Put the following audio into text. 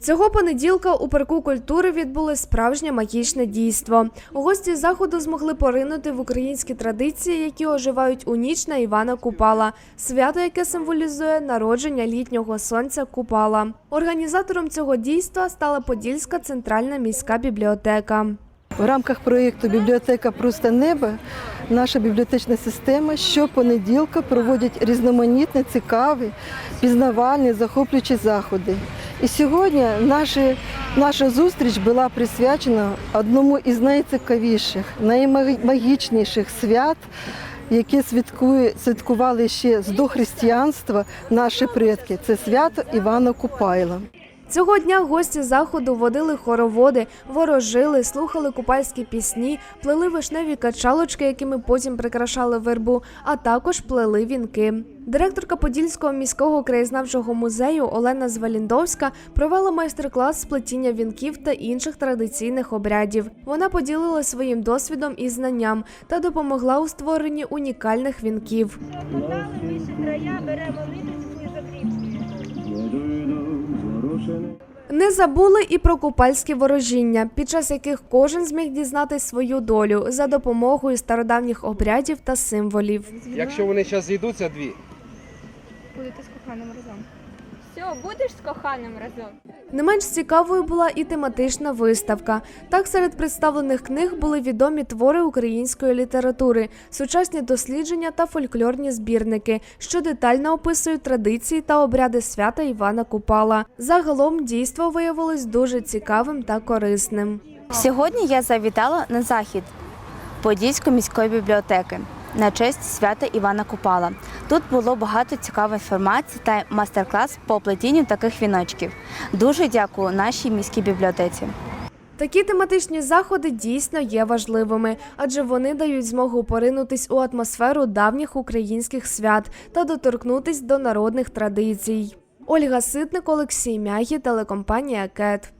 Цього понеділка у парку культури відбулось справжнє магічне дійство. Гості заходу змогли поринути в українські традиції, які оживають у ніч на Івана Купала, свято, яке символізує народження літнього сонця Купала. Організатором цього дійства стала Подільська центральна міська бібліотека. В рамках проєкту Бібліотека Просто небо наша бібліотечна система щопонеділка проводить різноманітні, цікаві, пізнавальні, захоплюючі заходи. І сьогодні наша, наша зустріч була присвячена одному із найцікавіших, наймагічніших свят, які святкує, святкували ще з дохристиянства наші предки. Це свято Івана Купайла. Цього дня гості заходу водили хороводи, ворожили, слухали купальські пісні, плели вишневі качалочки, якими потім прикрашали вербу, а також плели вінки. Директорка Подільського міського краєзнавчого музею Олена Зваліндовська провела майстер-клас з плетіння вінків та інших традиційних обрядів. Вона поділилася своїм досвідом і знанням та допомогла у створенні унікальних вінків. Края беремо ниточку Не забули і про купальські ворожіння, під час яких кожен зміг дізнати свою долю за допомогою стародавніх обрядів та символів. Якщо вони зараз зійдуться, дві. Будете з коханим разом. Все, будеш з коханим разом. Не менш цікавою була і тематична виставка. Так, серед представлених книг були відомі твори української літератури, сучасні дослідження та фольклорні збірники, що детально описують традиції та обряди свята Івана Купала. Загалом дійство виявилось дуже цікавим та корисним. Сьогодні я завітала на захід Подільської міської бібліотеки на честь свята Івана Купала. Тут було багато цікавої інформації та майстер-клас по плетінню таких віночків. Дуже дякую нашій міській бібліотеці. Такі тематичні заходи дійсно є важливими, адже вони дають змогу поринутись у атмосферу давніх українських свят та доторкнутись до народних традицій. Ольга Ситник, Олексій Мягі, телекомпанія Кет.